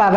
பவ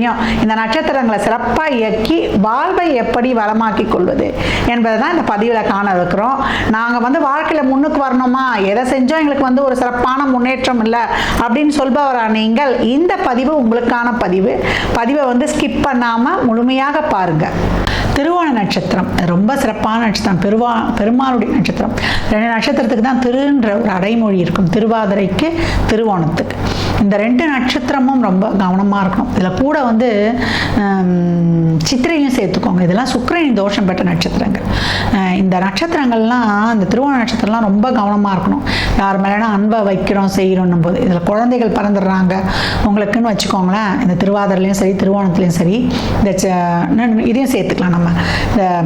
தெரியும். இந்த நட்சத்திரங்களை சிறப்பாக இயக்கி வாழ்வை எப்படி வளமாக்கி கொள்வது என்பதை தான் இந்த பதிவில் காண இருக்கிறோம். நாங்கள் வந்து வாழ்க்கையில் முன்னுக்கு வரணுமா? எதை செஞ்சோம் எங்களுக்கு வந்து ஒரு சிறப்பான முன்னேற்றம் இல்லை? அப்படின்னு சொல்பவரா நீங்கள் இந்த பதிவு உங்களுக்கான பதிவு. பதிவை வந்து ஸ்கிப் பண்ணாமல் முழுமையாக பாருங்கள் திருவோண நட்சத்திரம் ரொம்ப சிறப்பான நட்சத்திரம். பெருவா பெருமாளுடைய நட்சத்திரம். ரெண்டு நட்சத்திரத்துக்கு தான் திருன்ற ஒரு அடைமொழி இருக்கும். திருவாதிரைக்கு திருவோணத்துக்கு. இந்த ரெண்டு நட்சத்திரமும் ரொம்ப கவனமாக இருக்கணும். இதில் கூட வந்து சித்திரையும் சேர்த்துக்கோங்க. இதெல்லாம் சுக்கிரனின் தோஷம் பெற்ற நட்சத்திரங்கள். இந்த நட்சத்திரங்கள்லாம் இந்த திருவோண நட்சத்திரம்லாம் ரொம்ப கவனமாக இருக்கணும். யார் மேலேனா அன்பை வைக்கிறோம் செய்கிறோன்னும் போது. இதில் குழந்தைகள் பிறந்துடுறாங்க. உங்களுக்குன்னு வச்சுக்கோங்களேன் இந்த திருவாதிரிலையும் சரி திருவோணத்துலேயும் சரி இந்த ச- இதையும் சேர்த்துக்கலாம் நம்ம. இந்த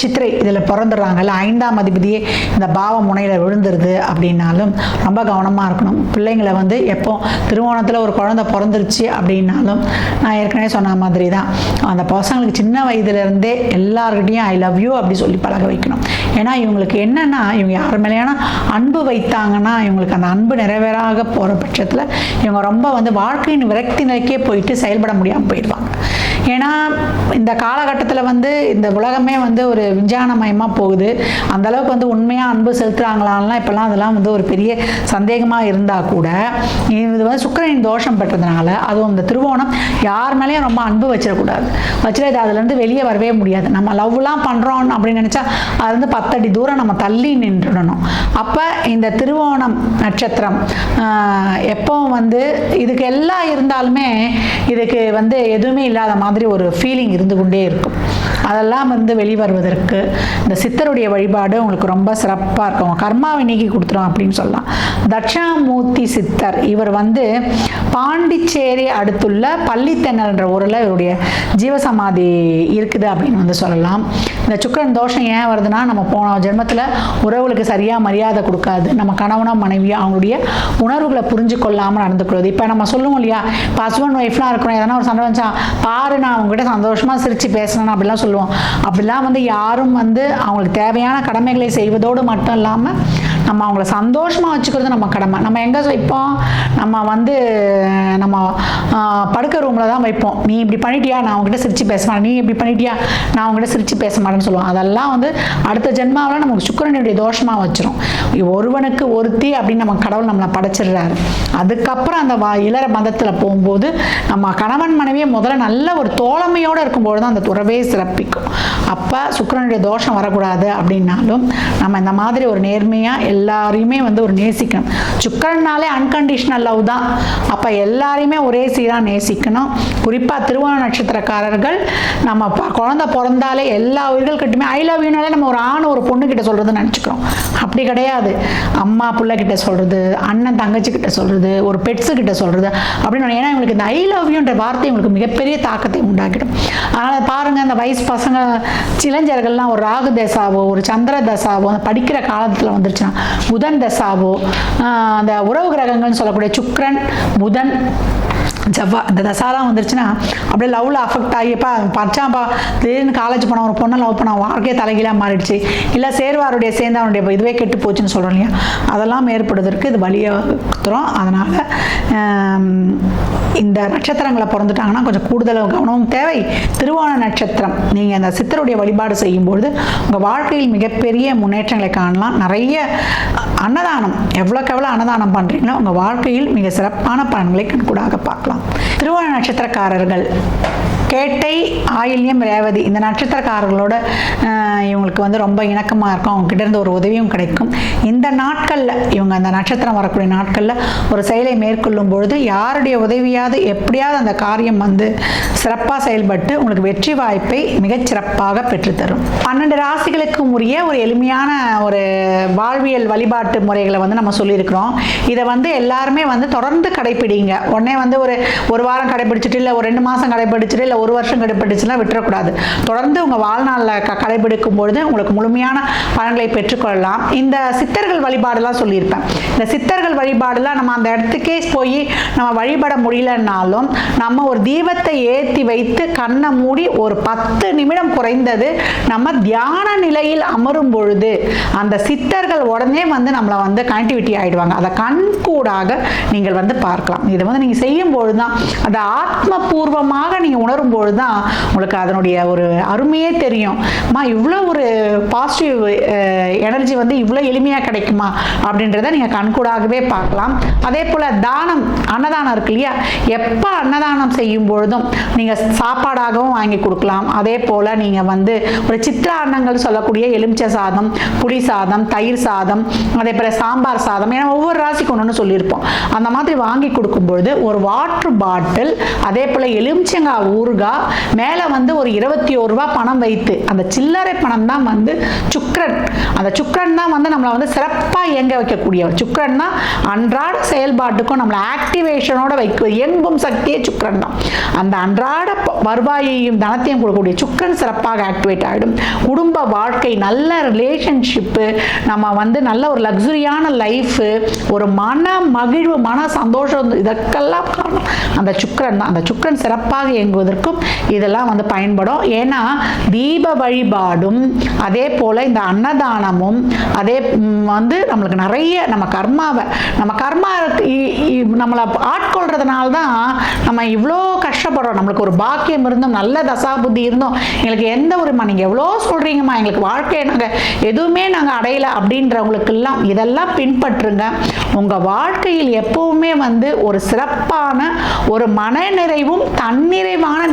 சித்திரை இதில் பிறந்துடுறாங்கல்ல ஐந்தாம் அதிபதியே இந்த பாவ முனையில் விழுந்துருது அப்படின்னாலும் ரொம்ப கவனமாக இருக்கணும். பிள்ளைங்களை வந்து எப்போ திருவோணத்தில் ஒரு குழந்தை பிறந்துருச்சு அப்படின்னாலும் நான் ஏற்கனவே சொன்ன மாதிரி தான் அந்த பசங்களுக்கு சின்ன வயதுலேருந்தே எல்லார்கிட்டையும் ஐ லவ் யூ அப்படி சொல்லி பழக வைக்கணும். ஏன்னா இவங்களுக்கு என்னென்னா இவங்க யார் மேலேயான அன்பு வைத்தாங்கன்னா இவங்களுக்கு அந்த அன்பு நிறைவேறாக போகிற பட்சத்தில் இவங்க ரொம்ப வந்து வாழ்க்கையின் விரக்தி நிலைக்கே போயிட்டு செயல்பட முடியாமல் போயிடுவாங்க. ஏன்னா இந்த காலகட்டத்தில் வந்து இந்த உலகமே வந்து ஒரு விஞ்ஞானமயமாக போகுது. அந்த அளவுக்கு வந்து உண்மையாக அன்பு செலுத்துகிறாங்களான்லாம் இப்போல்லாம் அதெல்லாம் வந்து ஒரு பெரிய சந்தேகமாக இருந்தால் கூட இது வந்து சுக்கிரனின் தோஷம் பெற்றதுனால அதுவும் இந்த திருவோணம் யார் மேலேயும் ரொம்ப அன்பு வச்சிடக்கூடாது. வச்சிட அதுலேருந்து வெளியே வரவே முடியாது. நம்ம லவ்லாம் பண்ணுறோம் அப்படின்னு நினச்சா அது வந்து பத்தடி தூரம் நம்ம தள்ளி நின்றுடணும். அப்போ இந்த திருவோணம் நட்சத்திரம் ஆஹ், எப்பவும் வந்து இதுக்கு எல்லாம் இருந்தாலுமே இதுக்கு வந்து எதுவுமே இல்லாத மாதிரி ஒரு ஃபீலிங் இருந்து கொண்டே இருக்கும். அதெல்லாம் வந்து வெளிவருவதற்கு இந்த சித்தருடைய வழிபாடு உங்களுக்கு ரொம்ப சிறப்பாக இருக்கும். கர்மாவை நீக்கி கொடுத்துரும் அப்படின்னு சொல்லலாம். தட்சிணாமூர்த்தி சித்தர். இவர் வந்து பாண்டிச்சேரி அடுத்துள்ள பள்ளித்தென்னல்ன்ற ஊரில் இவருடைய ஜீவசமாதி இருக்குது அப்படின்னு வந்து சொல்லலாம். இந்த சுக்கிரன் தோஷம் ஏன் வருதுன்னா நம்ம போன ஜென்மத்தில் உறவுகளுக்கு சரியாக மரியாதை கொடுக்காது. நம்ம கணவனோ மனைவியோ அவங்களுடைய உணர்வுகளை புரிஞ்சு கொள்ளாமல் நடந்துக்கிறது. இப்போ நம்ம சொல்லுவோம் இல்லையா இப்போ ஹஸ்பண்ட் ஒய்ஃப்லாம் இருக்கிறோம் எதனா ஒரு சண்டை வந்துச்சா பாரு நான் அவங்ககிட்ட சந்தோஷமாக சிரித்து பேசணும் அப்படிலாம் சொல்லுவோம் அப்படிலாம் வந்து யாரும் வந்து அவங்களுக்கு தேவையான கடமைகளை செய்வதோடு மட்டும் இல்லாமல் நம்ம அவங்கள சந்தோஷமாக வச்சுக்கிறது நம்ம கடமை. நம்ம எங்கே வைப்போம் நம்ம வந்து நம்ம படுக்க ரூமில் தான் வைப்போம். நீ இப்படி பண்ணிட்டியா? நான் அவங்ககிட்ட சிரித்து பேச மாட்டேன். நீ இப்படி பண்ணிட்டியா? நான் அவங்ககிட்ட சிரித்து பேச மாட்டேன்னு சொல்லுவோம் அதெல்லாம் வந்து அடுத்த ஜென்மாவில் நமக்கு சுக்கரனுடைய தோஷமாக வச்சிரும். ஒருவனுக்கு ஒருத்தி அப்படின்னு நம்ம கடவுள் நம்மளை படைச்சிடுறாரு. அதுக்கப்புறம் அந்த வா இளர மதத்தில் போகும்போது நம்ம கணவன் மனைவியை முதல்ல நல்ல ஒரு தோழமையோடு இருக்கும்போது தான் அந்த உறவே சிறப்பிக்கும். அப்போ சுக்கரனுடைய தோஷம் வரக்கூடாது அப்படின்னாலும் நம்ம இந்த மாதிரி ஒரு நேர்மையாக எல்லாரையுமே வந்து ஒரு நேசிக்கணும். சுக்கரன்னாலே அன்கண்டிஷனல் லவ் தான். அப்போ எல்லாரையுமே ஒரே சீராக நேசிக்கணும். குறிப்பாக திருவோண நட்சத்திரக்காரர்கள் நம்ம ப- குழந்தை பிறந்தாலே எல்லா உயிர்கள்கிட்டயுமே ஐ லவ் யூனாலே நம்ம ஒரு ஆண் ஒரு பொண்ணு கிட்ட சொல்கிறதுன்னு நினச்சிக்கிறோம். அப்படி கிடையாது. அம்மா பிள்ளைக்கிட்ட சொல்கிறது அண்ணன் தங்கச்சி கிட்ட சொல்கிறது ஒரு பெட்ஸு கிட்ட சொல்கிறது அப்படின்னு ஏன்னா இவங்களுக்கு இந்த ஐ லவ் யூன்ற வார்த்தை இவங்களுக்கு மிகப்பெரிய தாக்கத்தை உண்டாக்கிடும். அதனால் பாருங்கள் அந்த வயசு பசங்க சிலஞ்சர்கள்லாம் ஒரு ராகு தசாவோ ஒரு சந்திர தசாவோ அவங்க படிக்கிற காலத்தில் வந்துருச்சுன்னா புதன் தசாவோ அந்த உறவு கிரகங்கள்னு சொல்லக்கூடிய சுக்ரன் புதன் ஜவ்வா இந்த தசாலாம் வந்துருச்சுன்னா அப்படியே லவ்வில் அஃபெக்ட் ஆகிப்பா பச்சாப்பா திடீர்னு காலேஜ் போன ஒரு பொண்ணை லவ் பண்ண வாழ்க்கையே தலைகீழாக மாறிடுச்சு. இல்லை சேர்வாருடைய சேர்ந்து அவனுடைய இதுவே கெட்டு போச்சுன்னு சொல்கிறோம் இல்லையா? அதெல்லாம் ஏற்படுவதற்கு இது வழியாகிறோம் அதனால் இந்த நட்சத்திரங்களை பிறந்துட்டாங்கன்னா கொஞ்சம் கூடுதல் கவனமும் தேவை. திருவோண நட்சத்திரம். நீங்கள் அந்த சித்தருடைய வழிபாடு செய்யும்பொழுது உங்கள் வாழ்க்கையில் மிகப்பெரிய முன்னேற்றங்களை காணலாம். நிறைய அன்னதானம். எவ்வளோக்கு எவ்வளோ அன்னதானம் பண்ணுறீங்களோ உங்கள் வாழ்க்கையில் மிக சிறப்பான பலன்களை கண்கூடாக பார்க்கலாம். திருவோண நட்சத்திரக்காரர்கள். கேட்டை ஆயில்யம் ரேவதி இந்த நட்சத்திரக்காரர்களோட இவங்களுக்கு வந்து ரொம்ப இணக்கமாக இருக்கும். அவங்க இருந்து ஒரு உதவியும் கிடைக்கும். இந்த நாட்களில் இவங்க அந்த நட்சத்திரம் வரக்கூடிய நாட்களில் ஒரு செயலை மேற்கொள்ளும் பொழுது யாருடைய உதவியாவது எப்படியாவது அந்த காரியம் வந்து சிறப்பாக செயல்பட்டு உங்களுக்கு வெற்றி வாய்ப்பை மிகச்சிறப்பாக பெற்றுத்தரும். பன்னெண்டு ராசிகளுக்கும் உரிய ஒரு எளிமையான ஒரு வாழ்வியல் வழிபாட்டு முறைகளை வந்து நம்ம சொல்லியிருக்கிறோம். இதை வந்து எல்லாருமே வந்து தொடர்ந்து கடைப்பிடிங்க உடனே வந்து ஒரு ஒரு வாரம் கடைபிடிச்சிட்டு இல்லை ஒரு ரெண்டு மாதம் கடைப்பிடிச்சிட்டு இல்லை ஒரு வருஷம் கடைப்பிடிச்சுலாம் விட்டுறக்கூடாது. தொடர்ந்து உங்கள் வாழ்நாளில் க கடைபிடிக்கும் பொழுது உங்களுக்கு முழுமையான பலன்களை பெற்றுக்கொள்ளலாம். இந்த சித்தர்கள் வழிபாடெல்லாம் சொல்லியிருப்பேன். இந்த சித்தர்கள் வழிபாடெல்லாம் நம்ம அந்த இடத்துக்கே போய் நம்ம வழிபட முடியலன்னாலும் நம்ம ஒரு தீபத்தை ஏற்றி வைத்து கண்ணை மூடி ஒரு பத்து நிமிடம் குறைந்தது நம்ம தியான நிலையில் அமரும் பொழுது அந்த சித்தர்கள் உடனே வந்து நம்மளை வந்து கனெக்டிவிட்டி ஆகிடுவாங்க அதை கண்கூடாக நீங்கள் வந்து பார்க்கலாம். இதை வந்து நீங்கள் செய்யும் பொழுது தான் அதை ஆத்மபூர்வமாக நீங்கள் உணரும் பொழுது தான் உங்களுக்கு அதனுடைய ஒரு அருமையே தெரியும். அம்மா இவ்வளோ ஒரு பாசிட்டிவ் எனர்ஜி வந்து இவ்வளோ எளிமையாக கிடைக்குமா? அப்படின்றத நீங்கள் கண்கூடாகவே பார்க்கலாம். அதே போல் தானம் அன்னதானம் இருக்கு இல்லையா? எப்போ அன்னதானம் செய்யும் பொழுதும் நீங்கள் சாப்பாடாகவும் வாங்கி கொடுக்கலாம். அதே போல் நீங்கள் வந்து ஒரு சித்திர அன்னங்கள் சொல்லக்கூடிய எலுமிச்சை சாதம் புளி சாதம் தயிர் சாதம் அதே போல் சாம்பார் சாதம் ஏன்னா ஒவ்வொரு ராசிக்கு ஒன்று சொல்லியிருப்போம். அந்த மாதிரி வாங்கி கொடுக்கும் பொழுது ஒரு வாட்டர் பாட்டில் அதே போல் எலுமிச்சங்காய் ஊறுகாய் மேலே வந்து ஒரு இருபத்தி ஒரு ரூபா பணம் வைத்து அந்த சில்லறை பணம் தான் வந்து சுக்ரன் அந்த சுக்ரன் தான் வந்து நம்மளை வந்து சிறப்பாக இயங்க வைக்கக்கூடியவர். சுக்ரன் தான் அன்றாட செயல்பாட்டுக்கும் நம்மளை ஆக்டிவேஷனோட வைக்க இயங்கும் சக்தியே சுக்ரன் தான். அந்த அன்றாட ப- வருவாயையும் தனத்தையும் கொடுக்கக்கூடிய சுக்ரன் சிறப்பாக ஆக்டிவேட் ஆகிடும் குடும்ப வாழ்க்கை நல்ல ரிலேஷன்ஷிப்பு நம்ம வந்து நல்ல ஒரு லக்ஸுரியான லைஃபு ஒரு மன மகிழ்வு மன சந்தோஷம் இதற்கெல்லாம் காரணம் அந்த சுக்ரன் தான். அந்த சுக்ரன் சிறப்பாக இயங்குவதற்கும் இதெல்லாம் வந்து பயன்படும். ஏன்னா தீப வழிபாடும் அதே போல் இந்த அன்னதானமும் அதே வந்து நம்மளுக்கு நிறைய நம்ம கர்மாவை நம்ம கர்மா இ- இ- நம்மளை ஆட்கொள்றதுனால தான் நம்ம இவ்வளோ கஷ்டப்படுறோம். நம்மளுக்கு ஒரு பாக்கியம் இருந்தோம் நல்ல தசாபுத்தி இருந்தோம் எங்களுக்கு எந்த ஒரு நீங்கள் எவ்வளோ சொல்கிறீங்கம்மா எங்களுக்கு வாழ்க்கையை நாங்கள் எதுவுமே நாங்கள் அடையலை அப்படின்றவங்களுக்கெல்லாம் இதெல்லாம் பின்பற்றுங்க. உங்கள் வாழ்க்கையில் எப்பவுமே வந்து ஒரு சிறப்பான ஒரு மனநிறைவும் தன்னிறைவான